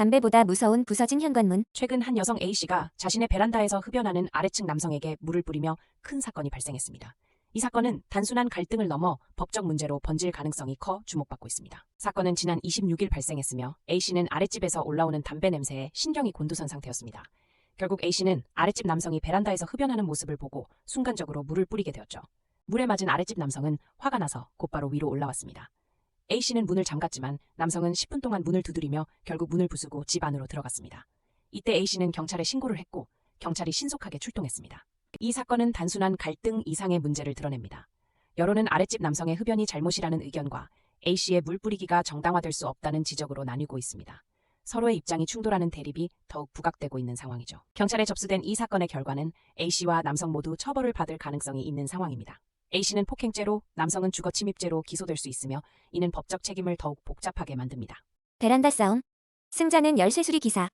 담배보다 무서운 부서진 현관문. 최근 한 여성 A씨가 자신의 베란다에서 흡연하는 아래층 남성에게 물을 뿌리며 큰 사건이 발생했습니다. 이 사건은 단순한 갈등을 넘어 법적 문제로 번질 가능성이 커 주목받고 있습니다. 사건은 지난 26일 발생했으며 A씨는 아랫집에서 올라오는 담배 냄새에 신경이 곤두선 상태였습니다. 결국 A씨는 아랫집 남성이 베란다에서 흡연하는 모습을 보고 순간적으로 물을 뿌리게 되었죠. 물에 맞은 아랫집 남성은 화가 나서 곧바로 위로 올라왔습니다. A씨는 문을 잠갔지만 남성은 10분 동안 문을 두드리며 결국 문을 부수고 집 안으로 들어갔습니다. 이때 A씨는 경찰에 신고를 했고 경찰이 신속하게 출동했습니다. 이 사건은 단순한 갈등 이상의 문제를 드러냅니다. 여론은 아랫집 남성의 흡연이 잘못이라는 의견과 A씨의 물 뿌리기가 정당화될 수 없다는 지적으로 나뉘고 있습니다. 서로의 입장이 충돌하는 대립이 더욱 부각되고 있는 상황이죠. 경찰에 접수된 이 사건의 결과는 A씨와 남성 모두 처벌을 받을 가능성이 있는 상황입니다. A씨는 폭행죄로, 남성은 주거 침입죄로 기소될 수 있으며 이는 법적 책임을 더욱 복잡하게 만듭니다. 베란다 싸움. 승자는 열쇠수리 기사.